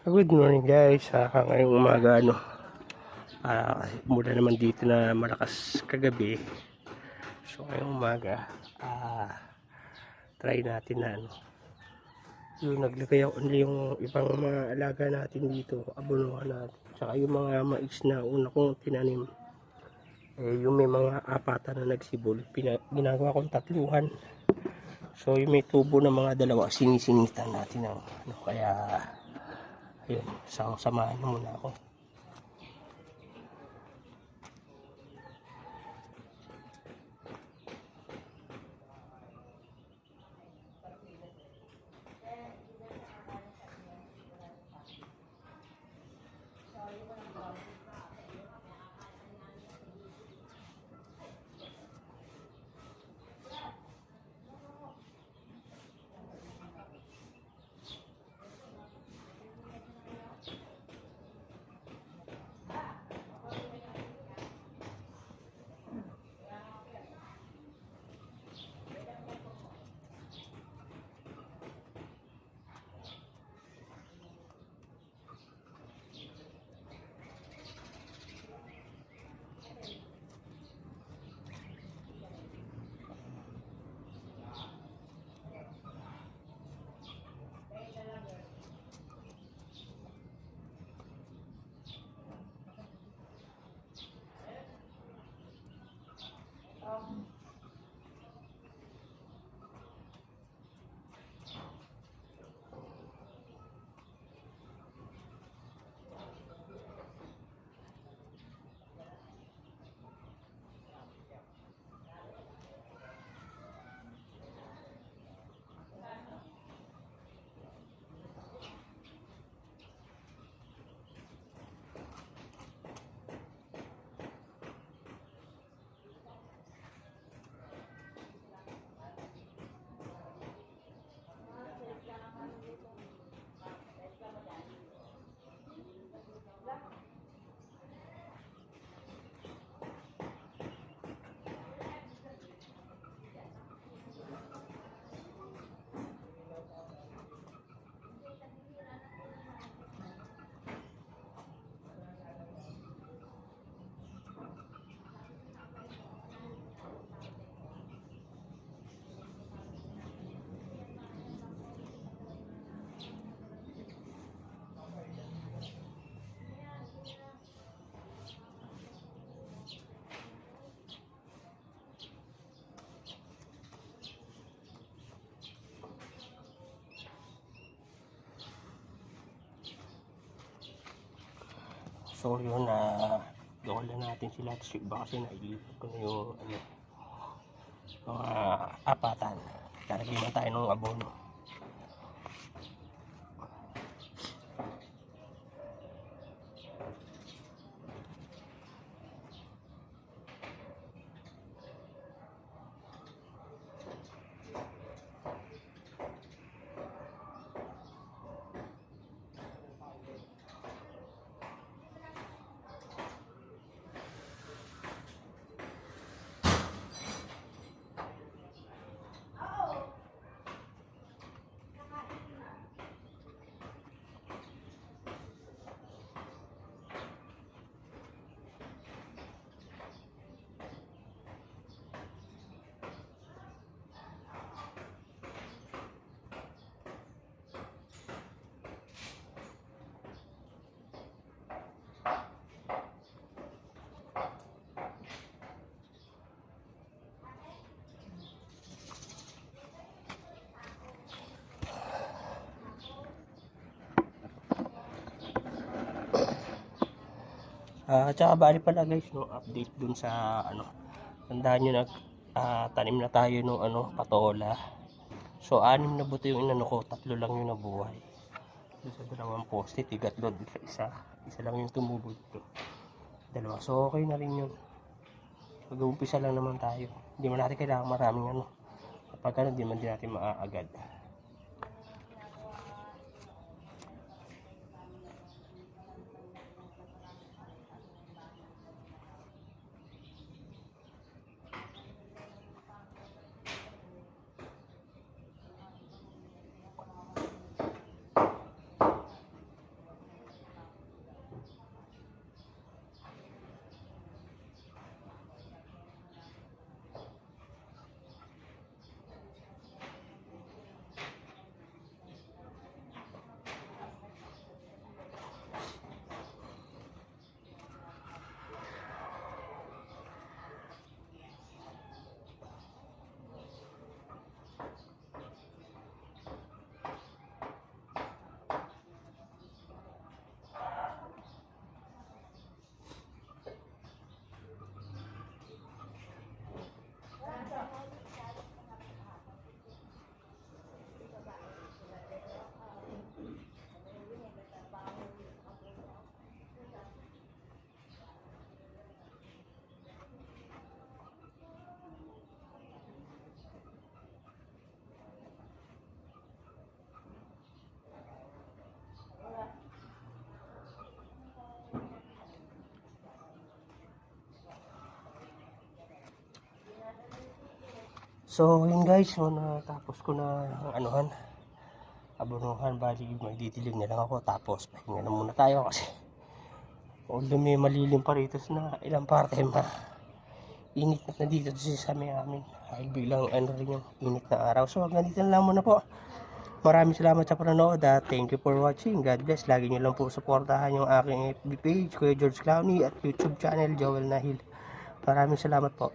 Good morning guys. Uh, ngayong umaga ano. ah mula naman dito na malakas kagabi. So ngayong umaga ah try natin na ano. Yung naglagay ako yung ibang mga alaga natin dito, abunuhan natin. Tsaka yung mga mais na una kong tinanim. Eh, yung may mga apatan na nagsibol, pina, ginagawa kong tatluhan. So yung may tubo na mga dalawa, sinisingitan natin ang ano, kaya Ayun, sa samahan niyo muna ako. So yun na gawin na natin sila yung iba kasi nailipat ko na yung ano mga apatan. Karagin na tayo ng abono. Ah, at saka bali pala guys, no, update dun sa ano. Tandaan nyo nag ah, tanim na tayo nung ano, patola. So, anim na buto yung inano ko, tatlo lang yung nabuhay. Doon sa dalawang poste, tigatlod sa isa. Isa lang yung tumubo dito. Dalawa. So, okay na rin yun. Mag-uumpisa lang naman tayo. Hindi man natin kailangan maraming ano. Kapag ano, hindi man din natin maaagad. So, yun guys, so, natapos ko na ang anuhan. Abunuhan, bali magdidilig na lang ako. Tapos, pahinga na muna tayo kasi although may malilim pa rito na ilang parte ma init na dito sa may amin. Ay biglang ano rin yung init na araw. So, hanggang dito na lang muna po. Maraming salamat sa panonood at thank you for watching. God bless. Lagi nyo lang po suportahan yung aking FB page, Kuya George Clowney at YouTube channel, Joel Nahil. Maraming salamat po.